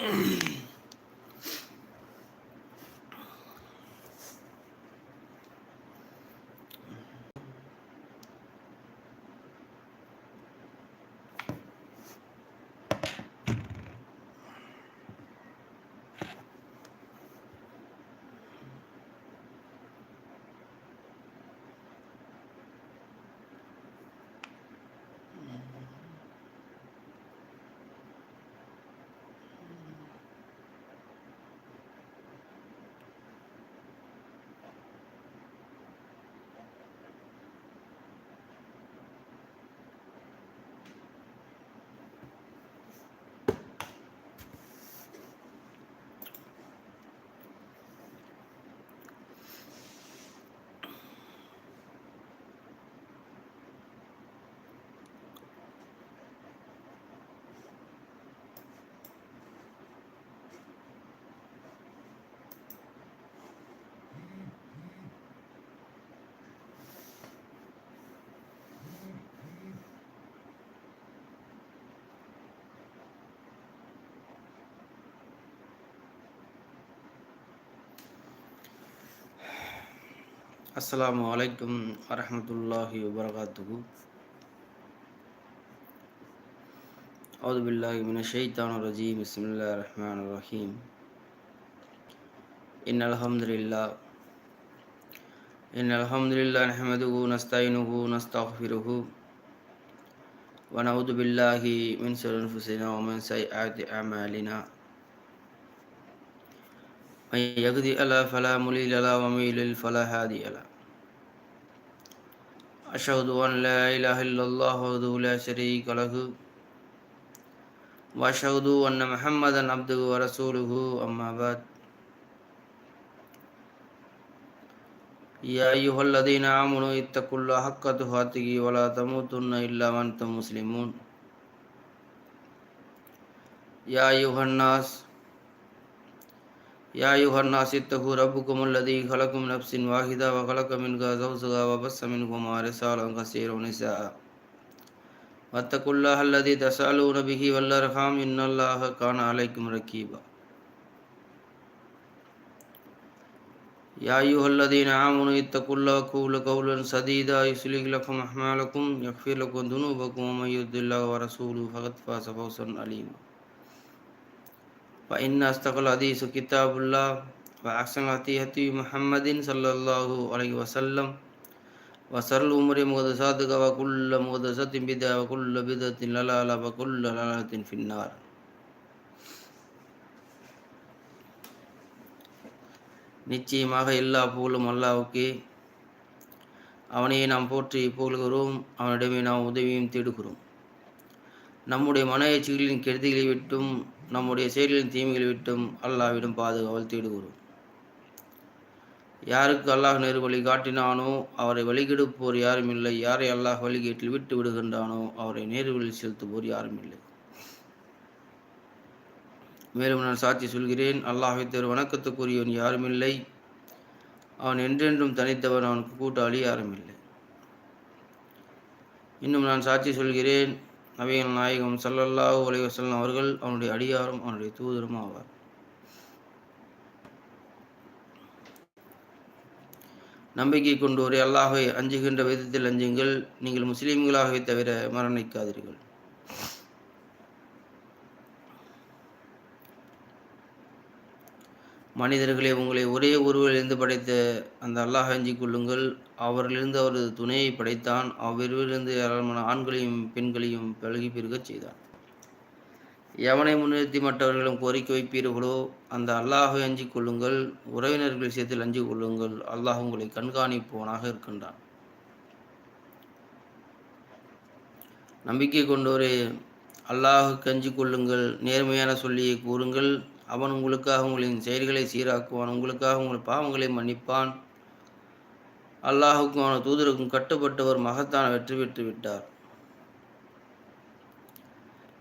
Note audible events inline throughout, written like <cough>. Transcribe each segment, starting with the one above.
Mm-hmm. <clears throat> السلام عليكم ورحمة الله وبركاته أعوذ بالله من الشيطان الرجيم بسم الله الرحمن الرحيم إن الحمد لله إن الحمد لله نحمده ونستعينه ونستغفره ونعوذ بالله من شرور أنفسنا ومن سيئات أعمالنا من يهدي الله فلا مضل له ومن يضلل فلا هادي له. أشهد أن لا إله إلا الله وحده لا شريك له. وأشهد أن محمدا عبده ورسوله أما بعد. يا أيها الذين آمنوا اتقوا الله حق تقاته ولا تموتن إلا وأنتم مسلمون. يا أيها الناس يا أيها الناس اتقوا ربكم الذي خلقكم من نفس واحدة وخلق منها زوجها وبث منهما رسالا كثيرا ونساء واتقوا الله الذي تسألون به والأرحام إن الله كان عليكم رقيبا يا أيها الذين آمنوا اتقوا الله وقولوا قولا سديدا يصلح لكم أعمالكم يغفر لكم ذنوبكم ومن يطع الله ورسوله فقد فاز فوزا عليما فإن أصدق الحديث كتاب الله وأحسن الهدي هدي محمد صلى الله عليه وسلم وشر الأمور محدثاتها وكل محدثة بدعة وكل بدعة ضلالة وكل ضلالة في النار நிச்சயமாக எல்லா புகழும் அல்லாவுக்கே அவனையே நாம் போற்றி புகழ்கிறோம் அவனிடமே நாம் உதவியும் தேடுகிறோம் நம்முடைய மன எச்சிகளின் கெடுதிகளை விட்டும் நம்முடைய செயல்களின் தீமைகளை விட்டும் அல்லாவிடம் பாதுகாவல் தேடுகிறோம். யாருக்கு அல்லாஹ் நேரு வழி காட்டினானோ அவரை வழிகெடுப்போர் யாரும் இல்லை யாரை அல்லாஹ் வழிகேட்டில் விட்டு விடுகின்றானோ அவரை நேரு வழி செலுத்துவோர் யாரும் இல்லை மேலும் நான் சாட்சி சொல்கிறேன் அல்லாஹை தவிர வணக்கத்துக்குரியவன் யாரும் இல்லை அவன் என்றென்றும் தனித்தவன் அவனுக்கு கூட்டாளி யாரும் இல்லை இன்னும் நான் சாட்சி சொல்கிறேன் நபிகள் நாயகம் சல்லல்லாஹு அலைஹி வஸல்லம் அவர்கள் அவனுடைய அடியாரும் அவனுடைய தூதரும் ஆவார். நம்பிக்கை கொண்டு ஒரு அல்லாஹை அஞ்சுகின்ற விதத்தில் அஞ்சுங்கள். நீங்கள் முஸ்லீம்களாகவே தவிர மரணிக்காதீர்கள். மனிதர்களே உங்களை ஒரே ஒருவரிலிருந்து படைத்த அந்த அல்லாஹ் அஞ்சிக் கொள்ளுங்கள். அவரிலிருந்து அவரது துணையை படைத்தான். அவ்விருவிலிருந்து ஏராளமான ஆண்களையும் பெண்களையும் பழகி பெருகச் செய்தான். எவனை முன்னிறுத்தி மற்றவர்களும் கோரிக்கை வைப்பீர்களோ அந்த அல்லாஹை அஞ்சிக் கொள்ளுங்கள். உறவினர்கள் விஷயத்தில் அஞ்சிக் கொள்ளுங்கள். அல்லாஹ் உங்களை கண்காணிப்பவனாக இருக்கின்றான். நம்பிக்கை கொண்டோரே அல்லாஹுக்கு அஞ்சிக் கொள்ளுங்கள். நேர்மையான சொல்லியை கூறுங்கள். அவன் உங்களுக்காக உங்களின் செயல்களை சீராக்குவான் உங்களுக்காக உங்கள் பாவங்களை மன்னிப்பான். அல்லாஹுக்கும் அவன தூதருக்கும் கட்டுப்பட்டவர் மகத்தான வெற்றி பெற்று விட்டார்.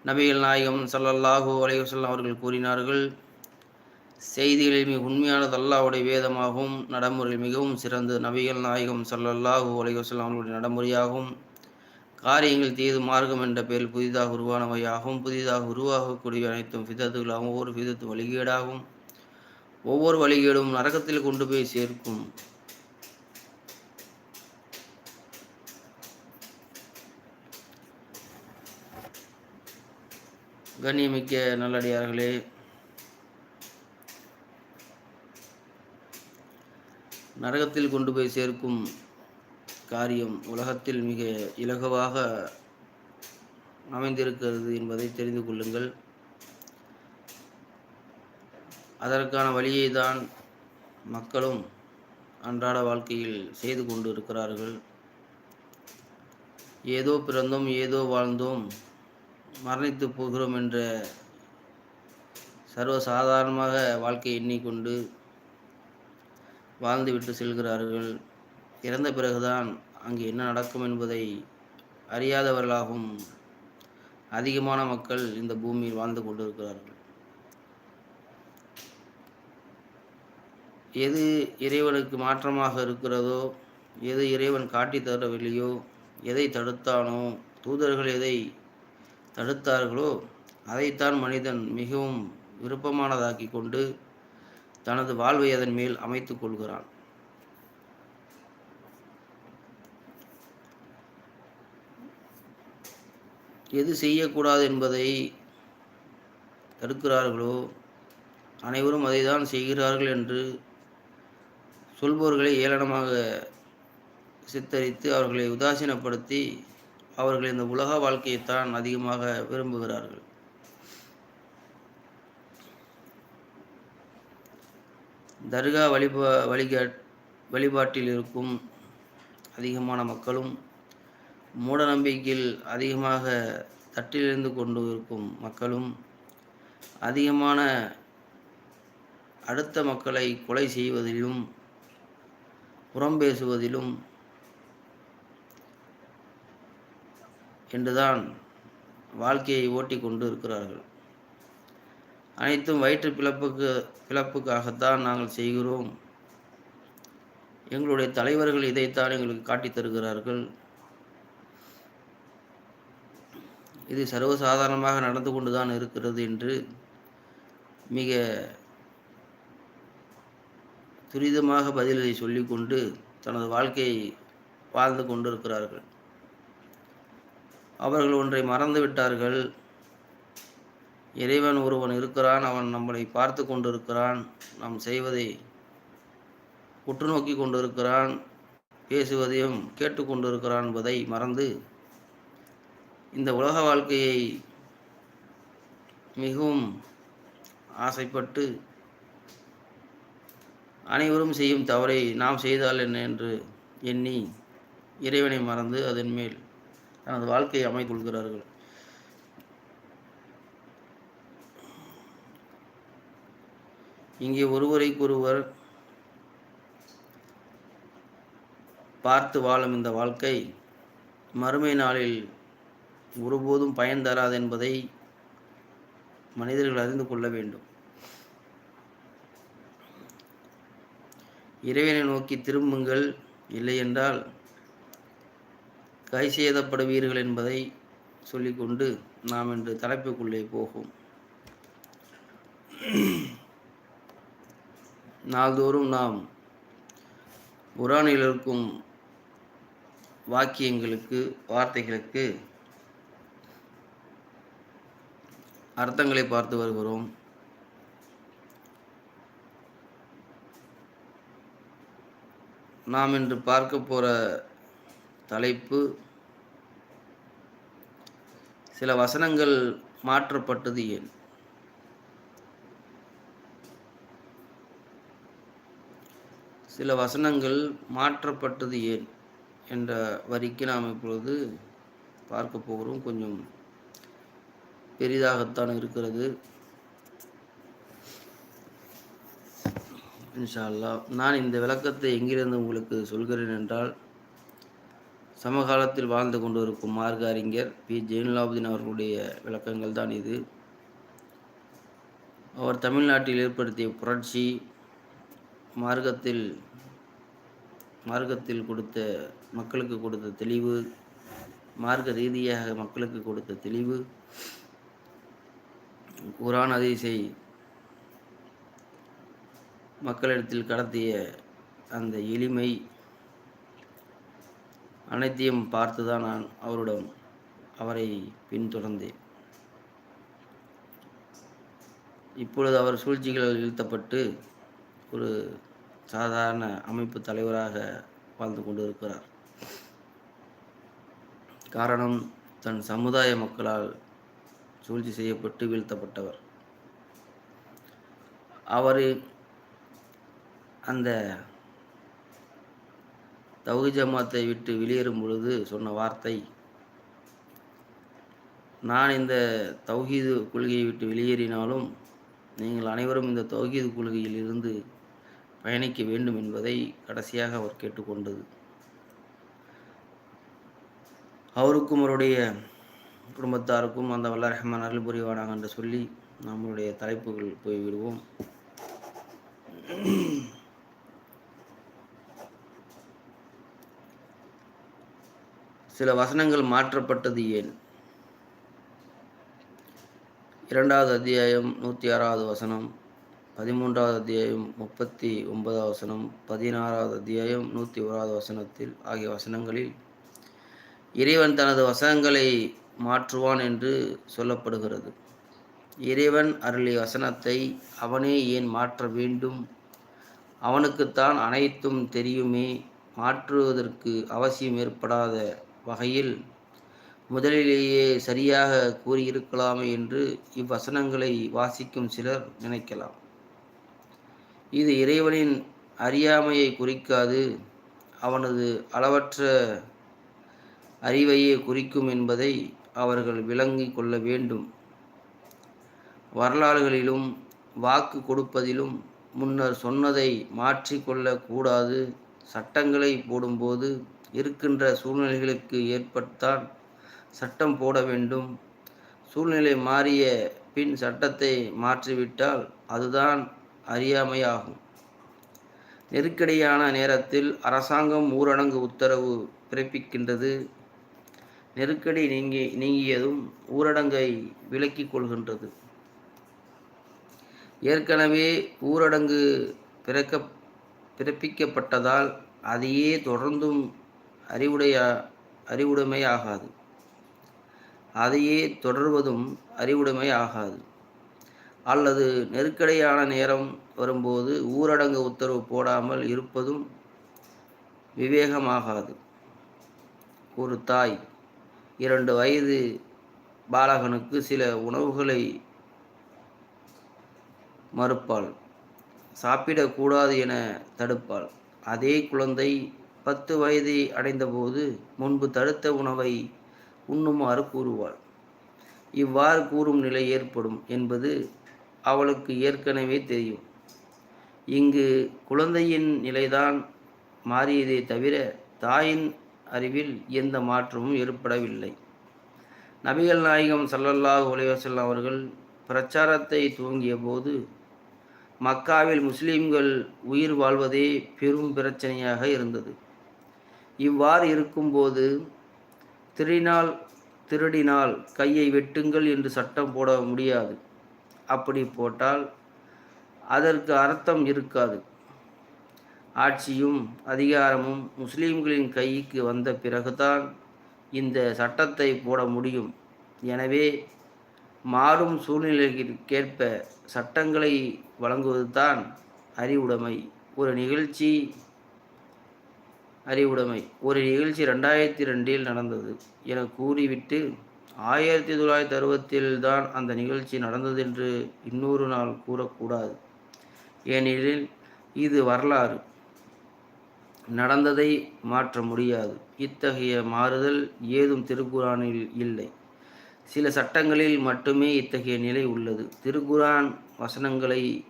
நபிகள் நாயகம் சல்லல்லாஹூ அலைவசல்லாம் அவர்கள் கூறினார்கள் செய்திகளில் மிக உண்மையானது அல்லாஹுடைய வேதமாகவும் நடைமுறையில் மிகவும் சிறந்தது. நபிகள் நாயகம் சல்லல்லாஹூ அலைவசல்லாம் அவர்களுடைய நடைமுறையாகவும் காரியங்கள் தீது மார்க்கம் என்ற பெயரில் புதிதாக உருவானவையாகவும் புதிதாக உருவாகக்கூடிய அனைத்தும் விதத்துகளாகவும் ஒவ்வொரு விதத்து வழிகேடாகும் ஒவ்வொரு வழிகேடும் நரகத்தில் கொண்டு போய் சேர்க்கும். கண்ணியமிக்க நல்லடியார்களே நரகத்தில் கொண்டு போய் சேர்க்கும் காரியம் உலகத்தில் மிக இலகுவாக அமைந்திருக்கிறது என்பதை தெரிந்து கொள்ளுங்கள். அதற்கான வழியை தான் மக்களும் அன்றாட வாழ்க்கையில் செய்து கொண்டு இருக்கிறார்கள். ஏதோ பிறந்தோம் ஏதோ வாழ்ந்தோம் மரணித்து போகிறோம் என்ற சர்வசாதாரணமாக வாழ்க்கை எண்ணிக்கொண்டு வாழ்ந்துவிட்டு செல்கிறார்கள். இறந்த பிறகுதான் அங்கு என்ன நடக்கும் என்பதை அறியாதவர்களாகவும் அதிகமான மக்கள் இந்த பூமியில் வாழ்ந்து கொண்டிருக்கிறார்கள். எது இறைவனுக்கு மாற்றமாக இருக்கிறதோ எது இறைவன் காட்டி தரவில்லையோ எதை தடுத்தானோ தூதர்கள் எதை தடுத்தார்களோ அதைத்தான் மனிதன் மிகவும் விருப்பமானதாக்கி கொண்டு தனது வாழ்வை அதன் மேல் அமைத்து கொள்கிறான். எது செய்யக்கூடாது என்பதை தடுக்கிறார்களோ அனைவரும் அதை தான் செய்கிறார்கள் என்று சொல்பவர்களை ஏளனமாக சித்தரித்து அவர்களை உதாசீனப்படுத்தி அவர்கள் இந்த உலக வாழ்க்கையைத்தான் அதிகமாக விரும்புகிறார்கள். தர்கா வழிபா வழிகா வழிபாட்டில் இருக்கும் அதிகமான மக்களும் மூட நம்பிக்கையில் அதிகமாக தட்டிலிருந்து கொண்டு இருக்கும் மக்களும் அதிகமான அடுத்த மக்களை கொலை செய்வதிலும் புறம் பேசுவதிலும் என்றுதான் வாழ்க்கையை ஓட்டி கொண்டு இருக்கிறார்கள் அனைத்தும் வயிற்று பிளப்புக்கு பிளப்புக்காகத்தான் நாங்கள் செய்கிறோம். எங்களுடைய தலைவர்கள் இதைத்தான் எங்களுக்கு காட்டித் தருகிறார்கள். இது சர்வசாதாரணமாக நடந்து கொண்டுதான் இருக்கிறது என்று மிக துரிதமாக பதிலை சொல்லிக்கொண்டு தனது வாழ்க்கையை வாழ்ந்து கொண்டிருக்கிறார்கள். அவர்கள் ஒன்றை மறந்து விட்டார்கள். இறைவன் ஒருவன் இருக்கிறான் அவன் நம்மளை பார்த்து கொண்டிருக்கிறான் நாம் செய்வதை உற்று நோக்கி கொண்டிருக்கிறான் பேசுவதையும் கேட்டுக்கொண்டிருக்கிறான் என்பதை மறந்து இந்த உலக வாழ்க்கையை மிகவும் ஆசைப்பட்டு அனைவரும் செய்யும் தவறை நாம் செய்தால் என்ன என்று எண்ணி இறைவனை மறந்து அதன் மேல் தனது வாழ்க்கையை அமைத்துள்கிறார்கள் இங்கே ஒருவரைக்கொருவர் பார்த்து வாழும் இந்த வாழ்க்கை மறுமை நாளில் ஒருபோதும் பயன் தராது என்பதை மனிதர்கள் அறிந்து கொள்ள வேண்டும். இறைவனை நோக்கி திரும்புங்கள் இல்லையென்றால் கை செய்தப்படுவீர்கள் என்பதை சொல்லிக்கொண்டு நாம் இன்று தலைப்புக்குள்ளே போகும். நாள்தோறும் நாம் குரானில் இருக்கும் வாக்கியங்களுக்கு வார்த்தைகளுக்கு அர்த்தங்களை பார்த்து வருகிறோம். நாம் இன்று பார்க்க போகிற தலைப்பு சில வசனங்கள் மாற்றப்பட்டது ஏன்? சில வசனங்கள் மாற்றப்பட்டது ஏன்? என்ற வரிக்கு நாம் இப்பொழுது பார்க்க போகிறோம். கொஞ்சம் பெரிதாகத்தான் இருக்கிறது. இன்ஷா அல்லாஹ் நான் இந்த விளக்கத்தை எங்கிருந்து உங்களுக்கு சொல்கிறேன் என்றால் சமகாலத்தில் வாழ்ந்து கொண்டிருக்கும் மார்க்க அறிஞர் பி. ஜெயினுலாபுதீன் அவர்களுடைய விளக்கங்கள் தான் இது. அவர் தமிழ்நாட்டில் ஏற்படுத்திய புரட்சி மார்க்கத்தில் மார்க்கத்தில் கொடுத்த மக்களுக்கு கொடுத்த தெளிவு மார்க்க ரீதியாக மக்களுக்கு கொடுத்த தெளிவு குரான் அதிசை மக்களிடத்தில் கடத்திய அந்த எளிமை அனைத்தையும் பார்த்துதான் நான் அவரிடம் அவரை பின்தொடர்ந்தேன். இப்பொழுது அவர் சூழ்ச்சிகளால் இழுத்தப்பட்டு ஒரு சாதாரண அமைப்பு தலைவராக வாழ்ந்து கொண்டு இருக்கிறார் காரணம் தன் சமுதாய மக்களால் சூழ்ச்சி செய்யப்பட்டு வீழ்த்தப்பட்டவர். அவர் அந்த தௌஹி ஜமாத்தை விட்டு வெளியேறும் பொழுது சொன்ன வார்த்தை நான் இந்த தௌஹீது கொள்கையை விட்டு வெளியேறினாலும் நீங்கள் அனைவரும் இந்த தௌஹீது கொள்கையில் இருந்து பயணிக்க வேண்டும் என்பதை கடைசியாக அவர் கேட்டுக்கொண்டது. அவருக்கும் அவருடைய குடும்பத்தாருக்கும் அந்த வல்ல ரஹ்மான் அருள் புரிவானாங்க என்று சொல்லி நம்மளுடைய தலைப்புகள் போய்விடுவோம். சில வசனங்கள் மாற்றப்பட்டது ஏன்? இரண்டாவது அத்தியாயம் நூற்றி ஆறாவது வசனம் பதிமூன்றாவது அத்தியாயம் முப்பத்தி ஒன்பதாவது வசனம் பதினாறாவது அத்தியாயம் நூற்றி ஓராவது வசனத்தில் ஆகிய வசனங்களில் இறைவன் தனது வசனங்களை மாற்றுவான் என்று சொல்லப்படுகிறது. இறைவன் அருளிய வசனத்தை அவனே ஏன் மாற்ற வேண்டும்? அவனுக்குத்தான் அனைத்தும் தெரியுமே. மாற்றுவதற்கு அவசியம் ஏற்படாத வகையில் முதலிலேயே சரியாக கூறியிருக்கலாமே என்று இவ்வசனங்களை வாசிக்கும் சிலர் நினைக்கலாம். இது இறைவனின் அறியாமையை குறிக்காது அவனது அளவற்ற அறிவையே குறிக்கும் என்பதை அவர்கள் விளங்கி கொள்ள வேண்டும். வரலாறுகளிலும் வாக்கு கொடுப்பதிலும் முன்னர் சொன்னதை மாற்றிக்கொள்ளக்கூடாது சட்டங்களை போடும்போது இருக்கின்ற சூழ்நிலைகளுக்கு ஏற்பட்டால் சட்டம் போட வேண்டும். சூழ்நிலை மாறிய பின் சட்டத்தை மாற்றிவிட்டால் அதுதான் அறியாமையாகும். நெருக்கடியான நேரத்தில் அரசாங்கம் ஊரடங்கு உத்தரவு பிறப்பிக்கின்றது. நெருக்கடி நீங்கி நீங்கியதும் ஊரடங்கை விலக்கிக் கொள்கின்றது. ஏற்கனவே ஊரடங்கு பிறக்க பிறப்பிக்கப்பட்டதால் அதையே தொடர்ந்தும் அறிவுடைய அறிவுடைமை ஆகாது அதையே தொடர்வதும் அறிவுடைமை ஆகாது அல்லது நெருக்கடியான நேரம் வரும்போது ஊரடங்கு உத்தரவு போடாமல் இருப்பதும் விவேகமாகாது. ஒரு தாய் இரண்டு வயது பாலகனுக்கு சில உணவுகளை மறுப்பாள். சாப்பிடக்கூடாது என தடுப்பாள். அதே குழந்தை பத்து வயதை அடைந்தபோது முன்பு தடுத்த உணவை உண்ணுமாறு கூறுவாள். இவ்வாறு கூறும் நிலை ஏற்படும் என்பது அவளுக்கு ஏற்கனவே தெரியும். இங்கு குழந்தையின் நிலைதான் மாறியதே தவிர தாயின் அறிவில் எந்த மாற்றமும் ஏற்படவில்லை. நபிகள் நாயகம் சல்லல்லாஹ் உலகசல்லம் அவர்கள் பிரச்சாரத்தை துவங்கிய போது மக்காவில் முஸ்லீம்கள் உயிர் வாழ்வதே பெரும் பிரச்சனையாக இருந்தது. இவ்வாறு இருக்கும்போது திருடினால் திருடினால் கையை வெட்டுங்கள் என்று சட்டம் போட முடியாது. அப்படி போட்டால் அதற்கு அர்த்தம் இருக்காது. ஆட்சியும் அதிகாரமும் முஸ்லீம்களின் கைக்கு வந்த பிறகுதான் இந்த சட்டத்தை போட முடியும். எனவே மாறும் சூழ்நிலைக்கேற்ப சட்டங்களை வழங்குவதுதான் அறிவுடைமை. ஒரு நிகழ்ச்சி அறிவுடைமை. ஒரு நிகழ்ச்சி ரெண்டாயிரத்தி ரெண்டில் நடந்தது. என கூறிவிட்டு ஆயிரத்தி தொள்ளாயிரத்தி அறுபத்தில் தான் அந்த நிகழ்ச்சி நடந்தது என்று இன்னொரு நாள் கூறக்கூடாது. ஏனெனில் இது வரலாறு. நடந்ததை மாற்ற முடியாது. இத்தகைய மாறுதல் ஏதும் திருக்குறானில் இல்லை. சில சட்டங்களில் மட்டுமே இத்தகைய நிலை உள்ளது. திருக்குரான் வசனங்களை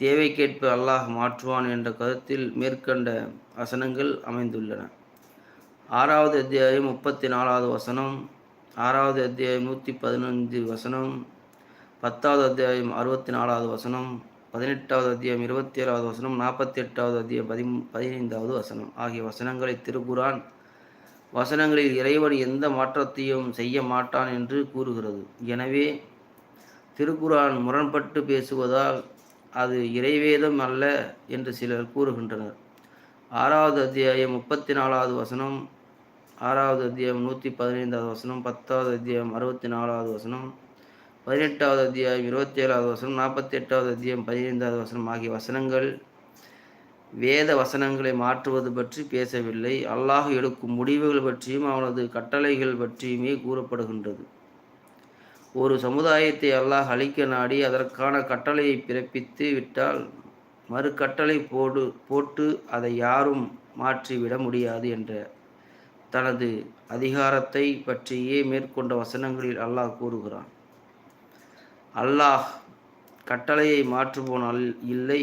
தேவைக்கேற்ப அல்லாஹ் மாற்றுவான் என்ற கருத்தில் மேற்கண்ட வசனங்கள் அமைந்துள்ளன. ஆறாவது அத்தியாயம் முப்பத்தி நாலாவது வசனம் ஆறாவது அத்தியாயம் நூற்றி பதினஞ்சு வசனம் பத்தாவது அத்தியாயம் அறுபத்தி நாலாவது வசனம் பதினெட்டாவது அத்தியாயம் இருபத்தி ஏழாவது வசனம் நாற்பத்தி எட்டாவது அத்தியாயம் பதி பதினைந்தாவது வசனம் ஆகிய வசனங்களை திருக்குரான் வசனங்களில் இறைவன் எந்த மாற்றத்தையும் செய்ய மாட்டான் என்று கூறுகிறது. எனவே திருக்குரான் முரண்பட்டு பேசுவதால் அது இறைவேதம் அல்ல என்று சிலர் கூறுகின்றனர். ஆறாவது அத்தியாயம் முப்பத்தி நாலாவது வசனம் ஆறாவது அத்தியாயம் நூற்றி பதினைந்தாவது வசனம் பத்தாவது அத்தியாயம் அறுபத்தி நாலாவது வசனம் பதினெட்டாவது அத்தியாயம் இருபத்தி ஏழாவது வசனம் நாற்பத்தி எட்டாவது அத்தியாயம் பதினைந்தாவது வசனம் ஆகிய வசனங்கள். வேத வசனங்களை மாற்றுவது பற்றி பேசவில்லை. அல்லாஹ் எடுக்கும் முடிவுகள் பற்றியும் அவனது கட்டளைகள் பற்றியுமே கூறப்படுகின்றது. ஒரு சமுதாயத்தை அல்லாஹ் அழிக்க நாடி அதற்கான கட்டளையை பிறப்பித்து விட்டால் மறு கட்டளை போடு போட்டு அதை யாரும் மாற்றிவிட முடியாது என்ற தனது அதிகாரத்தை பற்றியே மேற்கொண்ட வசனங்களில் அல்லாஹ் கூறுகிறான். அல்லாஹ் கட்டளையை மாற்றுபோனால் இல்லை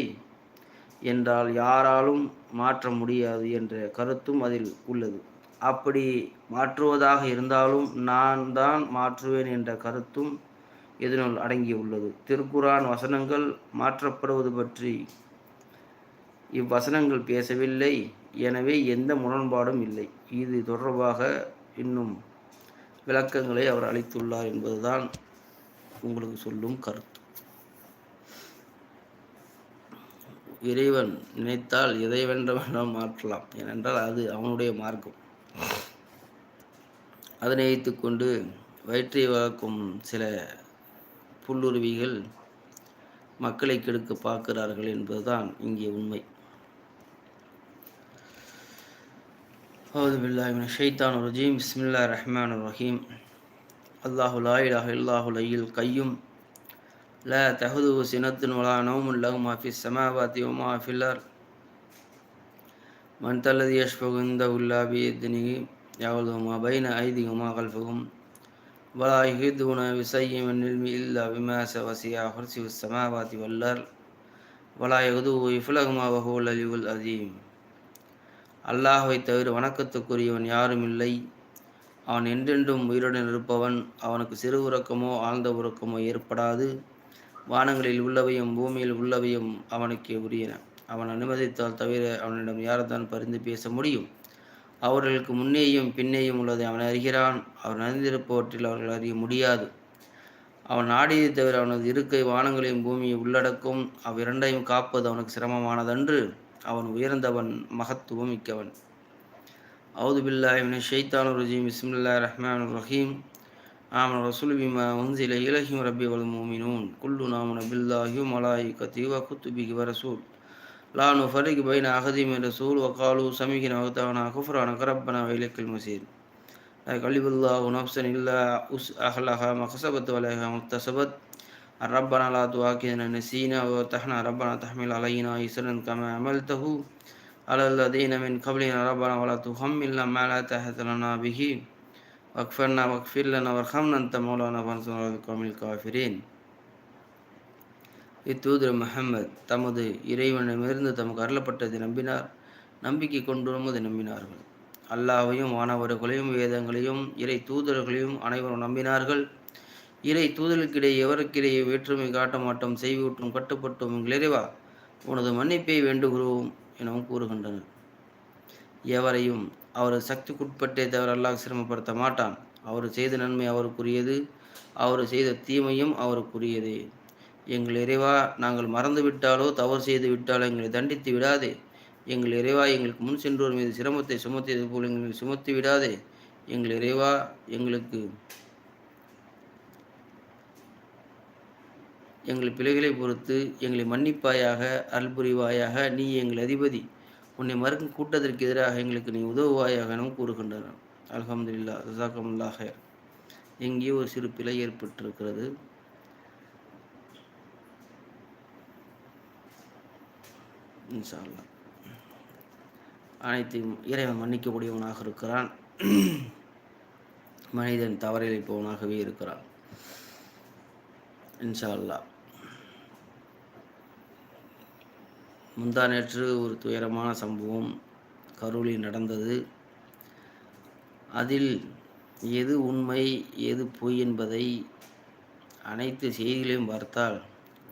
என்றால் யாராலும் மாற்ற முடியாது என்ற கருத்தும் அதில் உள்ளது. அப்படி மாற்றுவதாக இருந்தாலும் நான் தான் மாற்றுவேன் என்ற கருத்தும் இதனுள் அடங்கியுள்ளது திருக்குரான் வசனங்கள் மாற்றப்படுவது பற்றி இவ்வசனங்கள் பேசவில்லை. எனவே எந்த முரண்பாடும் இல்லை. இது தொடர்பாக இன்னும் விளக்கங்களை அவர் அளித்துள்ளார் என்பதுதான் உங்களுக்கு சொல்லும் கருத்து. இறைவன் நினைத்தால் எதை வேண்டுமென்றால் மாற்றலாம். ஏனென்றால் அது அவனுடைய மார்க்கம். அதனை வைத்துக்கொண்டு வயிற்றை வளர்க்கும் சில புல்லுருவிகள் மக்களை கெடுக்க பார்க்கிறார்கள் என்பதுதான் இங்கே உண்மை. அவது பில்லாஹின் ஷைத்தான் ரஜீம். பிஸ்மில்லா ரஹ்மான் ரஹீம். அல்லாஹு லா இலாஹ கையும். ல தகுது சினத்தின் உலா நோமுன் லஹும் ஹாஃபிஸ் சமாபாத்தி உமா ஃபில்லார் மன் தல்லது யஷ்பகுந்த உல்லா பியத்தினிகி யாவல்ஹுமா பைன ஐதிகுமா கல்ஃபகும் வலா யுஹிதுன விசையும் நில்மி இல்லா விமாச வசியா ஹுர்சி சமாபாத்தி வல்லார் வலா யகுது இஃபுலகுமா வஹூல் அலிவுல் அதீம் அல்லாஹை தவிர வணக்கத்துக்குரியவன் யாரும் இல்லை. அவன் என்றென்றும் உயிருடன் இருப்பவன். அவனுக்கு சிறு உறக்கமோ ஆழ்ந்த உறக்கமோ ஏற்படாது. வானங்களில் உள்ளவையும் பூமியில் உள்ளவையும் அவனுக்கே உரியன. அவன் அனுமதித்தால் தவிர அவனிடம் யார்தான் பரிந்து பேச முடியும்? அவர்களுக்கு முன்னேயும் பின்னேயும் உள்ளதை அவன் அறிகிறான். அவன் அறிந்திருப்பவற்றில் அவர்கள் அறிய முடியாது. அவன் நாடியதை தவிர அவனது இருக்கை வானங்களையும் பூமியை உள்ளடக்கும். அவ்விரண்டையும் காப்பது அவனுக்கு சிரமமானதன்று. அவன் உயர்ந்தவன் மகத்துவம் மிக்கவன். أعوذ بالله من الشيطان الرجيم. بسم الله الرحمن الرحيم. آمن الرسول بما أنزل إليهم ربي والمؤمنون. كلنا آمن بالله وملائكته وكتبه ورسول لا نفرق بين أحد من رسول وقالوا سمعنا وأطعنا. غفرانك ربنا وإليك المصير. لا يكلف الله نفسا إلا أهلها ما كسبت ولا ما اكتسبت. ربنا لا تؤاخذنا نسينا وتحنا ربنا تحمل علينا إسرا كما عملته. على الذين من قبلنا ربنا ولا تحملنا ما لا طاقة لنا به واغفرنا واغفر لنا وارحمنا أنت مولانا فانصرنا على القوم الكافرين இத்தூதர் முகமது தமது இறைவனிடமிருந்து தமக்கு அருளப்பட்டதை நம்பினார் நம்பிக்கை கொண்டுள்ளதும் அதை நம்பினார்கள் அல்லாவையும் மாணவர்களையும் வேதங்களையும் இறை தூதர்களையும் அனைவரும் நம்பினார்கள் இறை தூதலுக்கிடையே எவருக்கிடையே வேற்றுமை காட்ட மாட்டோம் செய்விட்டும் கட்டுப்பட்டோம் எங்கள் உனது மன்னிப்பை வேண்டுகிறோம் எனவும் கூறுகின்றனர். எவரையும் அவரது சக்திக்குட்பட்டே தவிர அல்லாஹ் சிரமப்படுத்த மாட்டான். அவர் செய்த நன்மை அவருக்குரியது அவர் செய்த தீமையும் அவருக்குரியது. எங்கள் இறைவா நாங்கள் மறந்துவிட்டாலோ தவறு செய்து விட்டாலோ எங்களை தண்டித்து விடாதே. எங்கள் இறைவா எங்களுக்கு முன் சென்றோர் மீது சிரமத்தை சுமத்தியது போல் எங்களை சுமத்தி விடாதே. எங்கள் இறைவா எங்களுக்கு எங்கள் பிழைகளை பொறுத்து எங்களை மன்னிப்பாயாக அருள் புரிவாயாக நீ எங்கள் அதிபதி. உன்னை மறுக்கும் கூட்டத்திற்கு எதிராக எங்களுக்கு நீ உதவுவாயாக எனவும் கூறுகின்றனர். அலமதுல்லா ரசாக்கமுல்லாக எங்கேயோ ஒரு சிறு பிழை ஏற்பட்டிருக்கிறது? அனைத்தையும் இறைவன் மன்னிக்கக்கூடியவனாக இருக்கிறான். மனிதன் தவறிழைப்பவனாகவே இருக்கிறான். இன்ஷா அல்லா முந்தா நேற்று ஒரு துயரமான சம்பவம் கரூலில் நடந்தது. அதில் எது உண்மை எது பொய் என்பதை அனைத்து செய்திகளையும் பார்த்தால்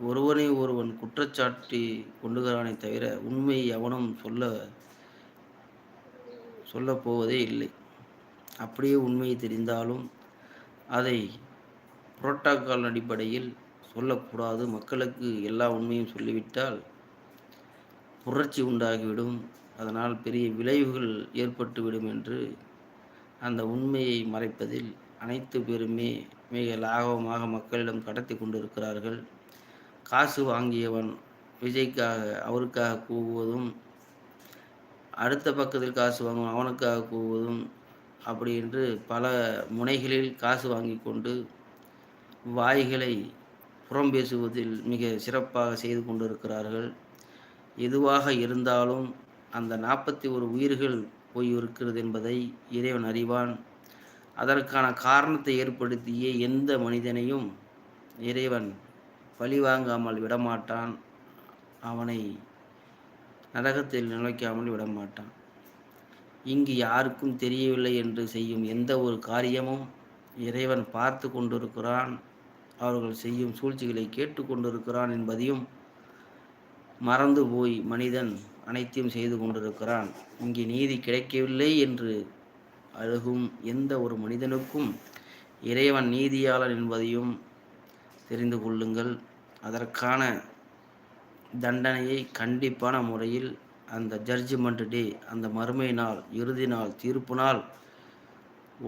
ஒருவனை ஒருவன் குற்றச்சாட்டி கொண்டுகிறானே தவிர உண்மை எவனும் சொல்ல சொல்லப்போவதே இல்லை. அப்படியே உண்மை தெரிந்தாலும் அதை புரோட்டோக்கால் அடிப்படையில் சொல்லக்கூடாது. மக்களுக்கு எல்லா உண்மையும் சொல்லிவிட்டால் புரட்சி உண்டாகிவிடும். அதனால் பெரிய விளைவுகள் ஏற்பட்டுவிடும் என்று அந்த உண்மையை மறைப்பதில் அனைத்து பேருமே மிக லாகவமாக மக்களிடம் கடத்தி கொண்டிருக்கிறார்கள். காசு வாங்கியவன் விஜய்க்காக அவருக்காக கூவுவதும் அடுத்த பக்கத்தில் காசு வாங்கும் அவனுக்காக கூவுவதும் அப்படி என்று பல முனைகளில் காசு வாங்கி கொண்டு வாய்களை புறம் பேசுவதில் மிக சிறப்பாக செய்து கொண்டிருக்கிறார்கள். எதுவாக இருந்தாலும் அந்த நாற்பத்தி ஒரு உயிர்கள் போய் இருக்கிறது என்பதை இறைவன் அறிவான். அதற்கான காரணத்தை ஏற்படுத்திய எந்த மனிதனையும் இறைவன் பழிவாங்காமல் விடமாட்டான். அவனை நரகத்தில் நுழைக்காமல் விடமாட்டான். இங்கு யாருக்கும் தெரியவில்லை என்று செய்யும் எந்த ஒரு காரியமும் இறைவன் பார்த்து கொண்டிருக்கிறான். அவர்கள் செய்யும் சூழ்ச்சிகளை கேட்டு கொண்டிருக்கிறான் என்பதையும் மறந்து போய் மனிதன் அனைத்தையும் செய்து கொண்டிருக்கிறான். இங்கே நீதி கிடைக்கவில்லை என்று அழுகும் எந்த ஒரு மனிதனுக்கும் இறைவன் நீதியாளன் என்பதையும் தெரிந்து கொள்ளுங்கள். அதற்கான தண்டனையை கண்டிப்பான முறையில் அந்த ஜட்ஜ்மெண்ட் டே அந்த மறுமை நாள் இறுதி நாள் தீர்ப்பு நாள்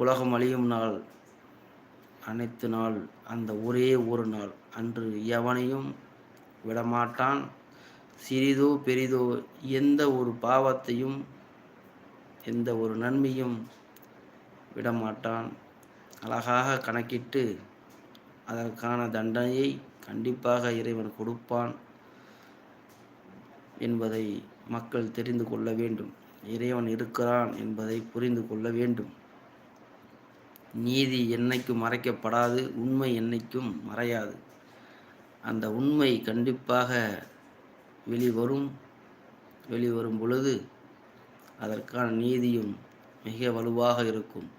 உலகம் அழியும் நாள் அனைத்து நாள் அந்த ஒரே ஒரு நாள். அன்று எவனையும் விடமாட்டான். சிறிதோ பெரிதோ எந்த ஒரு பாவத்தையும் எந்த ஒரு நன்மையும் விடமாட்டான். அழகாக கணக்கிட்டு அதற்கான தண்டனையை கண்டிப்பாக இறைவன் கொடுப்பான் என்பதை மக்கள் தெரிந்து கொள்ள வேண்டும். இறைவன் இருக்கிறான் என்பதை புரிந்து கொள்ள வேண்டும். நீதி என்னைக்கும் மறைக்கப்படாது உண்மை என்னைக்கும் மறையாது. அந்த உண்மை கண்டிப்பாக வெளிவரும் வெளிவரும் பொழுது அதற்கான நீதியும் மிக வலுவாக இருக்கும்.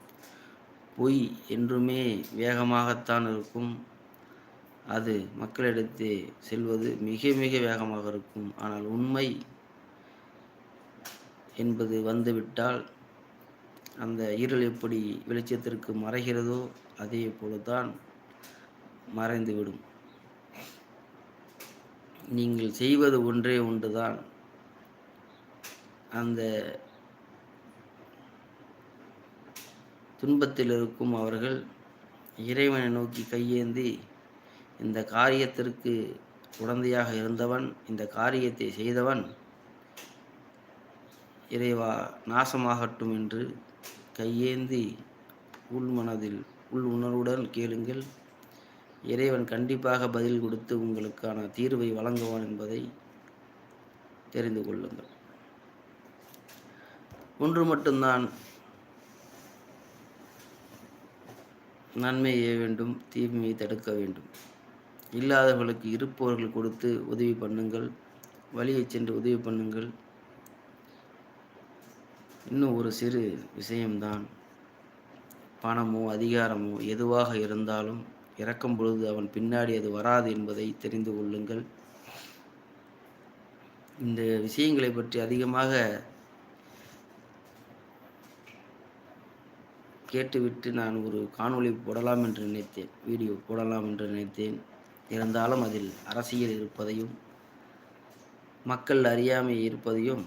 பொய் என்றுமே வேகமாகத்தான் இருக்கும். அது மக்களிடத்தே செல்வது மிக மிக வேகமாக இருக்கும். ஆனால் உண்மை என்பது வந்துவிட்டால் அந்த இருள் எப்படி வெளிச்சத்திற்கு மறைகிறதோ அதே போலதான் மறைந்துவிடும். நீங்கள் செய்வது ஒன்றே ஒன்றுதான். அந்த துன்பத்தில் இருக்கும் அவர்கள் இறைவனை நோக்கி கையேந்தி இந்த காரியத்திற்கு உடந்தையாக இருந்தவன் இந்த காரியத்தை செய்தவன் இறைவா நாசமாகட்டும் என்று கையேந்தி உள்மனதில் உள் உணர்வுடன் கேளுங்கள். இறைவன் கண்டிப்பாக பதில் கொடுத்து உங்களுக்கான தீர்வை வழங்குவான் என்பதை தெரிந்து கொள்ளுங்கள். ஒன்று மட்டும்தான் நன்மை செய்ய வேண்டும் தீமையை தடுக்க வேண்டும். இல்லாதவர்களுக்கு இருப்பவர்கள் கொடுத்து உதவி பண்ணுங்கள் வழியை சென்று உதவி பண்ணுங்கள். இன்னும் ஒரு சிறு விஷயம்தான் பணமோ அதிகாரமோ எதுவாக இருந்தாலும் இறக்கும் பொழுது அவன் பின்னாடி அது வராது என்பதை தெரிந்து கொள்ளுங்கள். இந்த விஷயங்களை பற்றி அதிகமாக கேட்டுவிட்டு நான் ஒரு காணொளி போடலாம் என்று நினைத்தேன். வீடியோ போடலாம் என்று நினைத்தேன். இருந்தாலும் அதில் அரசியல் இருப்பதையும் மக்கள் அறியாமை இருப்பதையும்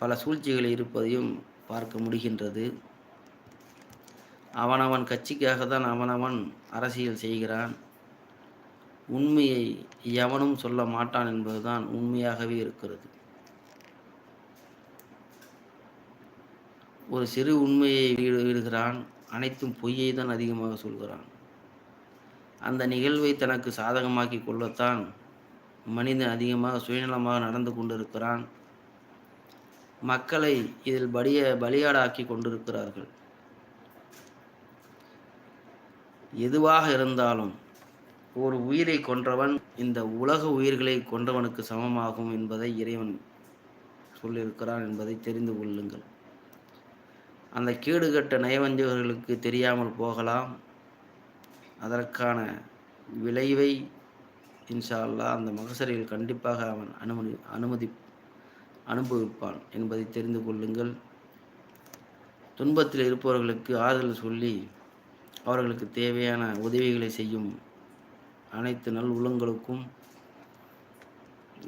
பல சூழ்ச்சிகள் இருப்பதையும் பார்க்க முடிகின்றது. அவனவன் கட்சிக்காக தான் அவனவன் அரசியல் செய்கிறான். உண்மையை எவனும் சொல்ல மாட்டான் என்பதுதான் உண்மையாகவே இருக்கிறது. ஒரு சிறு உண்மையை விடுகிறான் அனைத்தும் பொய்யை தான் அதிகமாக சொல்கிறான். அந்த நிகழ்வை தனக்கு சாதகமாக்கி கொள்ளத்தான் மனிதன் அதிகமாக சுயநலமாக நடந்து கொண்டிருக்கிறான். மக்களை இதில் பலிய பலியாடாக்கி கொண்டிருக்கிறார்கள். எதுவாக இருந்தாலும் ஒரு உயிரை கொன்றவன் இந்த உலக உயிர்களை கொன்றவனுக்கு சமமாகும் என்பதை இறைவன் சொல்லியிருக்கிறான் என்பதை தெரிந்து கொள்ளுங்கள். அந்த கேடுகட்ட நயவஞ்சகர்களுக்கு தெரியாமல் போகலாம். அதற்கான விளைவை இன்ஷா அல்லா அந்த மகசரில் கண்டிப்பாக அவன் அனுமதி அனுமதி அனுபவிப்பான் என்பதை தெரிந்து கொள்ளுங்கள். துன்பத்தில் இருப்பவர்களுக்கு ஆறுதல் சொல்லி அவர்களுக்கு தேவையான உதவிகளை செய்யும் அனைத்து நல் உள்ளங்களுக்கும்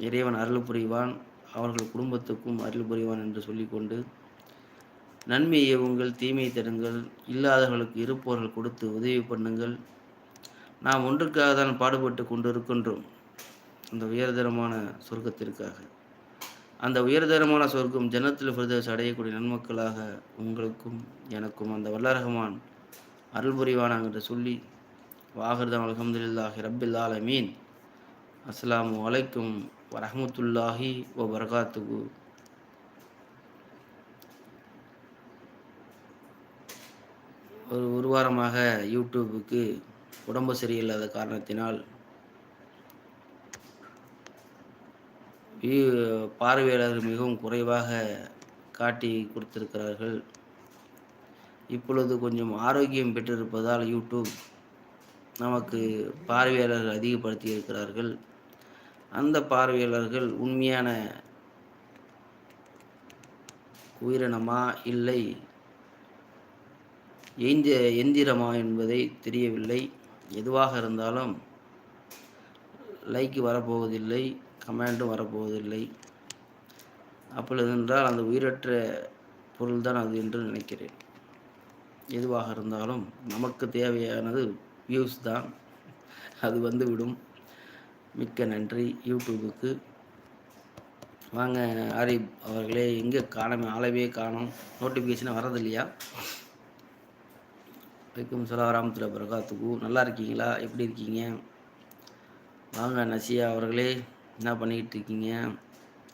இறைவன் அருள் புரிவான். அவர்கள் குடும்பத்துக்கும் அருள் புரிவான் என்று சொல்லிக்கொண்டு நன்மை ஏவுங்கள் தீமை தருங்கள் இல்லாதவர்களுக்கு இருப்பவர்கள் கொடுத்து உதவி பண்ணுங்கள். நாம் ஒன்றுக்காக தான் பாடுபட்டு கொண்டு இருக்கின்றோம் அந்த உயர்தரமான சொர்க்கத்திற்காக. அந்த உயர்தரமான சொர்க்கம் ஜனத்தில் பிரதேச அடையக்கூடிய நன்மக்களாக உங்களுக்கும் எனக்கும் அந்த வல்லரகமான் அருள் என்று சொல்லி வாகர்தம் அலமதுல்லாஹி ரப்பில் ஆலமீன். அஸ்லாம் வலைக்கும் வரமத்துல்லாஹி ஓ வரகாத்துகு ஒரு ஒரு வாரமாக யூடியூபுக்கு உடம்பு சரியில்லாத காரணத்தினால் பார்வையாளர்கள் மிகவும் குறைவாக காட்டி கொடுத்திருக்கிறார்கள். இப்பொழுது கொஞ்சம் ஆரோக்கியம் பெற்றிருப்பதால் யூடியூப் நமக்கு பார்வையாளர்கள் அதிகப்படுத்தி இருக்கிறார்கள். அந்த பார்வையாளர்கள் உண்மையான உயிரினமா இல்லை? எந்த எந்திரமா என்பதை தெரியவில்லை. எதுவாக இருந்தாலும் லைக் வரப்போவதில்லை கமெண்டும் வரப்போவதில்லை. அப்பொழுதென்றால் அந்த உயிரற்ற பொருள்தான் அது என்று நினைக்கிறேன். எதுவாக இருந்தாலும் நமக்கு தேவையானது வியூஸ் தான். அது வந்துவிடும். மிக்க நன்றி. யூடியூபுக்கு. வாங்க ஆரிப் அவர்களே எங்கே காணமே ஆளவே காணும். நோட்டிஃபிகேஷன் வரது இல்லையா வலைக்கம் சலாம் பிரகாத்துக்கு. நல்லா இருக்கீங்களா? எப்படி இருக்கீங்க? வாங்க நசியா அவர்களே என்ன பண்ணிக்கிட்டு இருக்கீங்க?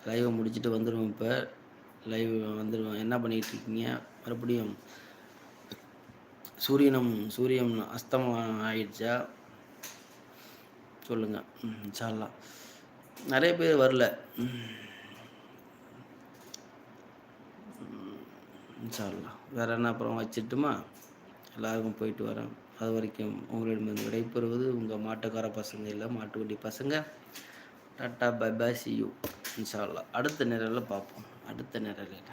லைவை முடிச்சுட்டு வந்துடுவோம் இப்போ. லைவ் வந்துடுவோம் என்ன பண்ணிக்கிட்டு இருக்கீங்க? மறுபடியும் சூரியனும் சூரியன் அஸ்தமம் ஆயிடுச்சா சொல்லுங்கள் இன்ஷால்லாம் நிறைய பேர் வரல. இன்ஷால்லாம் வேறு என்ன அப்புறம் வச்சுட்டுமா? எல்லாருக்கும் போயிட்டு வரேன். அது வரைக்கும் உங்களிடமிருந்து விடைபெறுவது உங்கள் மாட்டுக்கார பசங்க இல்லை மாட்டுக்குட்டி பசங்க. Tata bye bye see you இன்ஷால்லா. அடுத்த நிரலில் பார்ப்போம். அடுத்த நிரலில்